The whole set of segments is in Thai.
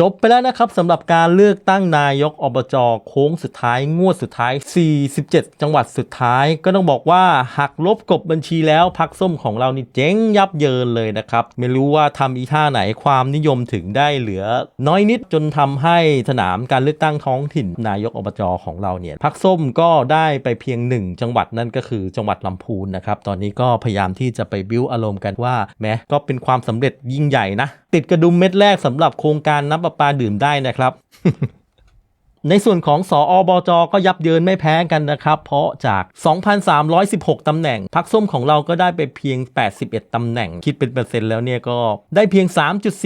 จบไปแล้วนะครับสำหรับการเลือกตั้งนายกอบจโค้งสุดท้ายงวดสุดท้าย 47 จังหวัดสุดท้าย ก็ต้องบอกว่าหักลบกบบัญชีแล้วพักส้มของเรานี่เจ๊งยับเยินเลยนะครับ ไม่รู้ว่าทำอีท่าไหนความนิยมถึงได้เหลือ น้อยนิดจนทำให้สนามการเลือกตั้งท้องถิ่นนายกอบจของเราเนี่ยพักส้มก็ได้ไปเพียงหนึ่งจังหวัดนั่นก็คือจังหวัดลำพูนนะครับตอนนี้ก็พยายามที่จะไปบิ้วอารมณ์กันว่าแม้ก็เป็นความสำเร็จยิ่งใหญ่นะติดกระดุมเม็ดแรกสำหรับโครงการน้ำประปาดื่มได้นะครับ ในส่วนของสออบจก็ยับเยินไม่แพ้กันนะครับ เพราะจาก 2,316ตำแหน่ง พักส้มของเราก็ได้ไปเพียง 81ตำแหน่ง คิดเป็นเปอร์เซ็นต์แล้วเนี่ยก็ได้เพียง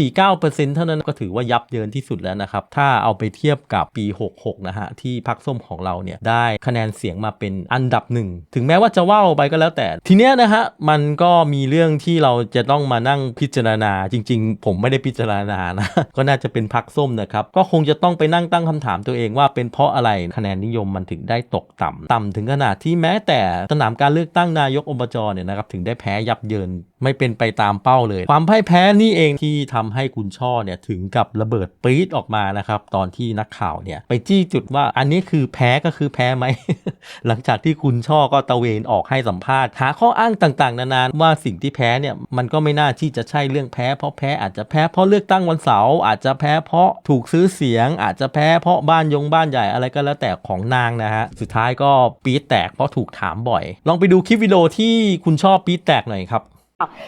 3.49%เท่านั้นก็ถือว่ายับเยินที่สุดแล้วนะครับ ถ้าเอาไปเทียบกับปี 66 นะฮะ ที่พักส้มของเราเนี่ยได้คะแนนเสียงมาเป็นอันดับหนึ่ง ถึงแม้ว่าจะว่าวไปก็แล้วแต่ ทีเนี้ยนะฮะ มันก็มีเรื่องที่เราจะต้องมานั่งพิจารณา จริง ๆ ผมไม่ได้พิจารณานะ ก็น่าจะเป็นพักส้มนะครับ ก็คงจะต้องไปนั่งตั้งคำถามตัวเองว่าเป็นเพราะอะไรคะแนนนิยมมันถึงได้ตกต่ำต่ำถึงขนาดที่แม้แต่สนามการเลือกตั้งนายกอบจเนี่ยนะครับถึงได้แพ้ยับเยินไม่เป็นไปตามเป้าเลย ความพ่ายแพ้นี่เองที่ทำให้คุณช่อเนี่ยถึงกับระเบิดปี๊ดออกมานะครับตอนที่นักข่าวเนี่ยไปจี้จุดว่าอันนี้คือแพ้ก็คือแพ้ไหม หลังจากที่คุณช่อก็ตะเวนออกให้สัมภาษณ์ หาข้ออ้างต่างๆ นานาว่าสิ่งที่แพ้เนี่ยมันก็ไม่น่าที่จะใช่เรื่องแพ้เพราะแพ้อาจจะแพ้เพราะเลือกตั้งวันเสาร์อาจจะแพ้เพราะถูกซื้อเสียง อาจจะแพ้เพราะบ้านยงบ้านใหญ่อะไรก็แล้วแต่ของนางนะฮะ สุดท้ายก็ปี๊ดแตกเพราะถูกถามบ่อย ลองไปดูคลิปวิดีโอที่คุณชอบปี๊ดแตกหน่อยครับ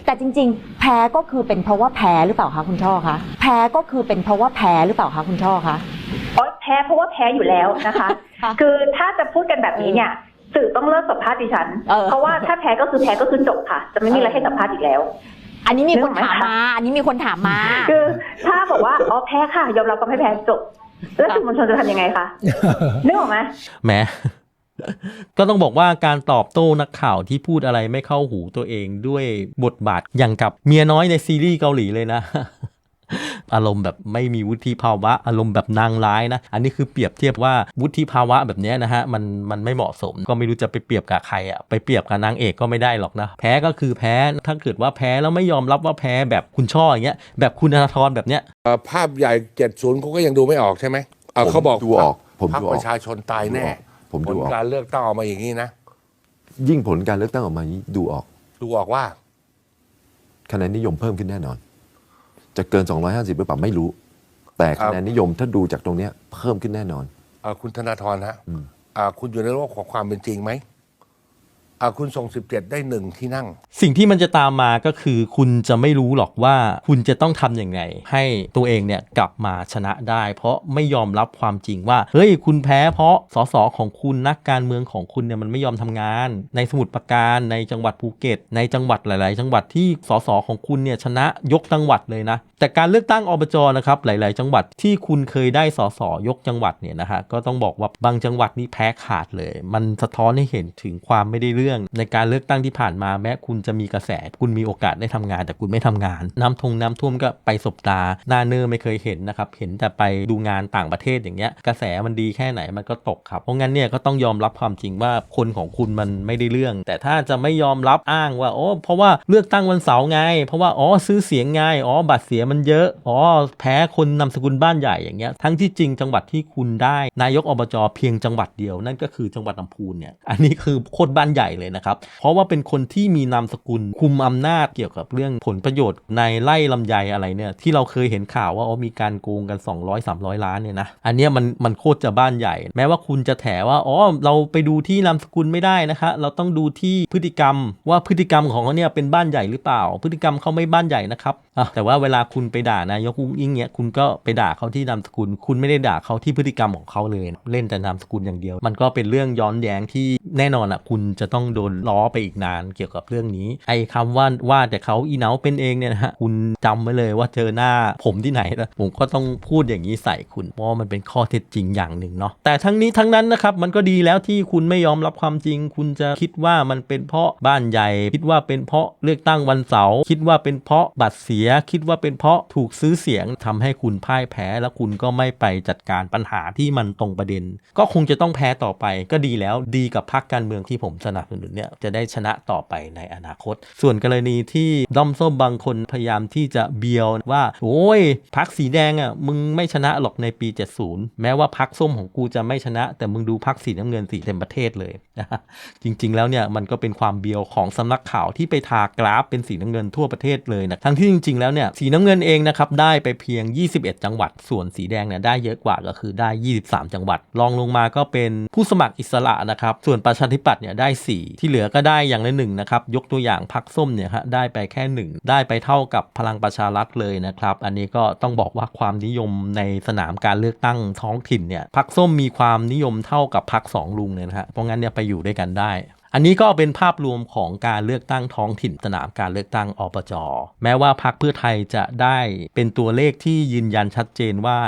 แต่จริง ๆ แพ้ก็คือเป็นเพราะว่าแพ้หรือเปล่าคะคุณช่อคะแพ้ก็คือเป็นเพราะว่าแพ้หรือเปล่าคะคุณช่อคะอ๋อแพ้เพราะว่าแพ้อยู่แล้วนะคะค่ะคือถ้าจะพูดกันแบบนี้เนี่ยสื่อต้องเลิกสัมภาษณ์ดิฉันเออเพราะว่าถ้าแพ้ก็คือแพ้ก็คือจบค่ะ จะไม่มีอะไรให้สัมภาษณ์อีกแล้ว อันนี้มีคนนึกออกไหมถามมา อันนี้มีคนถามมา คือถ้าบอกว่าอ๋อแพ้ค่ะ ยอมรับก็ไม่แพ้จบ แล้วสื่อมวลชนจะทำยังไงคะนึกออกไหมแหมก็ต้องบอกว่าการตอบโต้นักข่าวที่พูดอะไรไม่เข้าหูตัวเองด้วยบทบาทอย่างกับเมียน้อยในซีรีส์เกาหลีเลยนะ อารมณ์แบบไม่มีวุฒิภาวะ อารมณ์แบบนางร้ายนะ อันนี้คือเปรียบเทียบว่าวุฒิภาวะแบบเนี้ยนะฮะมันมันไม่เหมาะสม ก็ไม่รู้จะไปเปรียบกับใครอะไปเปรียบกับนางเอกก็ไม่ได้หรอกนะ แพ้ก็คือแพ้ถ้าเกิดว่าแพ้แล้วไม่ยอมรับว่าแพ้แบบคุณช่ออย่างเงี้ยแบบคุณธนาธรแบบเนี้ยเอ่อภาพใหญ่70เขาก็ยังดูไม่ออกใช่ไหมเอ่อผมเขาบอกดูออกผมพรรคดูออกประชาชนตายแน่ผมผดูลออกการเลือกตั้งออกมาอย่างนี้นะยิ่งผลการเลือกตั้งออกมานี้ดูออก ดูออกว่าคะแนนนิยมเพิ่มขึ้นแน่นอน จะเกิน 250 หรือเปล่าไม่รู้ แต่ครัคะบแนนนิยมถ้าดูจากตรงเนี้ยเพิ่มขึ้นแน่นอน เอ่อคุณธนาธรฮะอืมอ่าคุณอยู่ในโลกของความเป็นจริงไหม อ่าคุณส่ง 17 ได้หนึ่งที่นั่ง สิ่งที่มันจะตามมาก็คือ คุณจะไม่รู้หรอกว่าคุณจะต้องทำอยังไงให้ตัวเองเนี่ยกลับมาชนะได้ เพราะไม่ยอมรับความจริงว่า เฮ้ย คุณแพ้เพราะสสของคุณนักการเมืองของคุณเนี่ยมันไม่ยอมทำงาน ในสมุทรปราการในจังหวัดภูเก็ต ในจังหวัดหลาย ๆ จังหวัดที่สสของคุณเนี่ยชนะยกจังหวัดเลยนะ แต่การเลือกตั้งอบจนะครับหลาย ๆ จังหวัดที่คุณเคยได้สสยกจังหวัดเนี่ยนะฮะก็ต้องบอกว่าบางจังหวัดนี่แพ้ขาดเลย มันสะท้อนให้เห็นถึงความไม่ได้เรื่องในการเลือกตั้งที่ผ่านมาแม้คุณจะมีกระแส คุณมีโอกาสได้ทำงาน แต่คุณไม่ทำงาน น้ำทงน้ำท่วมก็ไปสบตา หน้าเนอร์ไม่เคยเห็นนะครับ เห็นแต่ไปดูงานต่างประเทศอย่างเงี้ย กระแสมันดีแค่ไหนมันก็ตกครับ เพราะงั้นเนี่ยก็ต้องยอมรับความจริงว่าคนของคุณมันไม่ได้เรื่อง แต่ถ้าจะไม่ยอมรับอ้างว่าโอ้เพราะว่าเลือกตั้งวันเสาร์ไง เพราะว่าอ๋อซื้อเสียงไงอ๋อบัตรเสียมันเยอะอ๋อแพ้คนนาสกุลบ้านใหญ่อย่างเงี้ยทั้งที่จริงจังหวัดที่คุณได้ นายกอบจเพียงจังหวัดเดียวนั่นก็คือจังหวัดลำพูนเนี่ยอันนี้คือโคตรบ้านใหญ่เลยนะครับ เพราะว่าเป็นคนที่มีนามสกุลคุมอำนาจเกี่ยวกับเรื่องผลประโยชน์ในไล่ลำไยอะไรเนี่ยที่เราเคยเห็นข่าวว่าอ๋อมีการโกงกัน 200 300 ล้านเนี่ยนะอันเนี้ยมันมันโคตรจะบ้านใหญ่ แม้ว่าคุณจะแถว่าอ๋อเราไปดูที่นามสกุลไม่ได้นะคะเราต้องดูที่พฤติกรรมว่าพฤติกรรมของเขาเนี่ยเป็นบ้านใหญ่หรือเปล่า พฤติกรรมเขาไม่บ้านใหญ่นะครับแต่ว่าเวลาคุณไปด่านายกอุ้งอิงเนี่ยคุณก็ไปด่าเขาที่นามสกุล คุณไม่ได้ด่าเขาที่พฤติกรรมของเขาเลย เล่นแต่นามสกุลอย่างเดียว มันก็เป็นเรื่องย้อนแย้งที่ แน่นอนอะคุณจะต้องโดนล้อไปอีกนานเกี่ยวกับเรื่องนี้ ไอ้คำว่าว่าแต่เขาอีเนาเป็นเองเนี่ยนะฮะคุณจำไว้เลยว่าเจอหน้าผมที่ไหนนะผมก็ต้องพูดอย่างนี้ใส่คุณเพราะมันเป็นข้อเท็จจริงอย่างหนึ่งเนาะแต่ทั้งนี้ทั้งนั้นนะครับมันก็ดีแล้วที่คุณไม่ยอมรับความจริง คุณจะคิดว่ามันเป็นเพราะบ้านใหญ่ คิดว่าเป็นเพราะเลือกตั้งวันเสาร์คิดว่าเป็นเพราะบัตรเสีย คิดว่าเป็นเพราะถูกซื้อเสียงทำให้คุณพ่ายแพ้ แล้วคุณก็ไม่ไปจัดการปัญหาที่มันตรงประเด็น ก็คงจะต้องแพ้ต่อไปก็ดีแล้วดีกับพรรครรคการเมืองที่ผมสนับสนุนเนี่ยจะได้ชนะต่อไปในอนาคต ส่วนกรณีที่ด้อมส้มบางคนพยายามที่จะเบียวว่า โอ้ยพรรคสีแดงอะมึงไม่ชนะหรอกในปี 70 แม้ว่าพรรคส้มของกูจะไม่ชนะ แต่มึงดูพรรคสีน้ำเงินสีเต็มประเทศเลยนะจริง ๆ แล้วเนี่ยมันก็เป็นความเบียวของสำนักข่าวที่ไปทากราฟเป็นสีน้ำเงินทั่วประเทศเลยนะทั้งที่จริง ๆ แล้วเนี่ยสีน้ำเงินเองนะครับได้ไปเพียง 21 จังหวัด ส่วนสีแดงเนี่ยได้เยอะกว่าก็คือได้ 23 จังหวัดรองลงมาก็เป็นผู้สมัครอิสระนะครับส่วนปประชาธิปัตย์เนี่ยได้ 4 ที่เหลือก็ได้อย่างละหนึ่งนะครับ ยกตัวอย่างพรรคส้มเนี่ยฮะได้ไปแค่ 1 ได้ไปเท่ากับพลังประชารัฐเลยนะครับ อันนี้ก็ต้องบอกว่าความนิยมในสนามการเลือกตั้งท้องถิ่นเนี่ยพรรคส้มมีความนิยมเท่ากับพรรคสองลุงเลยนะฮะเพราะงั้นเนี่ยไปอยู่ด้วยกันได้ อันนี้ก็เป็นภาพรวมของการเลือกตั้งท้องถิ่นสนามการเลือกตั้งอบจแม้ว่าพรรคเพื่อไทยจะได้เป็นตัวเลขที่ยืนยันชัดเจนว่า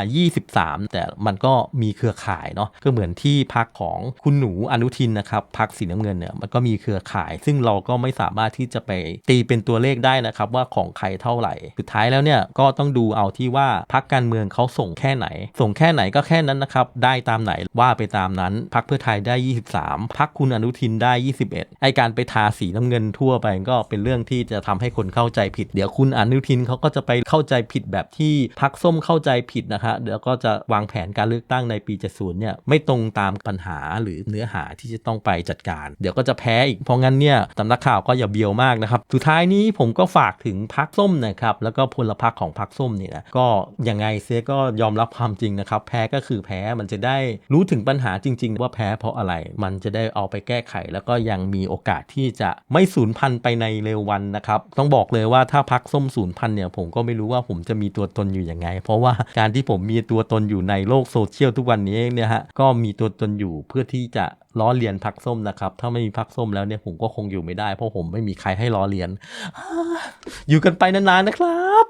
23 แต่มันก็มีเครือข่ายเนาะก็เหมือนที่พรรคของคุณหนูอนุทินนะครับพรรคสีน้ำเงินเนี่ยมันก็มีเครือข่าย ซึ่งเราก็ไม่สามารถที่จะไปตีเป็นตัวเลขได้นะครับว่าของใครเท่าไหร่ สุดท้ายแล้วเนี่ยก็ต้องดูเอาที่ว่าพรรคการเมืองเขาส่งแค่ไหน ส่งแค่ไหนก็แค่นั้นนะครับได้ตามไหนว่าไปตามนั้นพรรคเพื่อไทยได้ 23พรรคคุณอนุทินได้21 ไอการไปทาสีน้ำเงินทั่วไปก็เป็นเรื่องที่จะทำให้คนเข้าใจผิด เดี๋ยวคุณอนุทินเขาก็จะไปเข้าใจผิดแบบที่พรรคส้มเข้าใจผิดนะคะเดี๋ยวก็จะวางแผนการเลือกตั้งในปี 70 เนี่ยไม่ตรงตามปัญหาหรือเนื้อหาที่จะต้องไปจัดการ เดี๋ยวก็จะแพ้อีกเพราะงั้นเนี่ยสำนักข่าวก็อย่าเบียวมากนะครับสุดท้ายนี้ผมก็ฝากถึงพรรคส้มนะครับแล้วก็พลพรรคของพรรคส้มเนี่ยนะก็ยังไงเซก็ยอมรับความจริงนะครับแพ้ก็คือแพ้มันจะได้รู้ถึงปัญหาจริง ๆ ว่าแพ้เพราะอะไร มันจะได้เอาไปแก้ไขแล้วก็ยังมีโอกาสที่จะไม่สูญพันธุ์ไปในเร็ววันนะครับ ต้องบอกเลยว่าถ้าพักส้มสูญพันธุ์เนี่ยผมก็ไม่รู้ว่าผมจะมีตัวตนอยู่ยังไง เพราะว่าการที่ผมมีตัวตนอยู่ในโลกโซเชียลทุกวันนี้เนี่ยฮะก็มีตัวตนอยู่เพื่อที่จะล้อเลียนพักส้มนะครับ ถ้าไม่มีพักส้มแล้วเนี่ยผมก็คงอยู่ไม่ได้ เพราะผมไม่มีใครให้ล้อเลียน อยู่กันไปนานๆนะครับ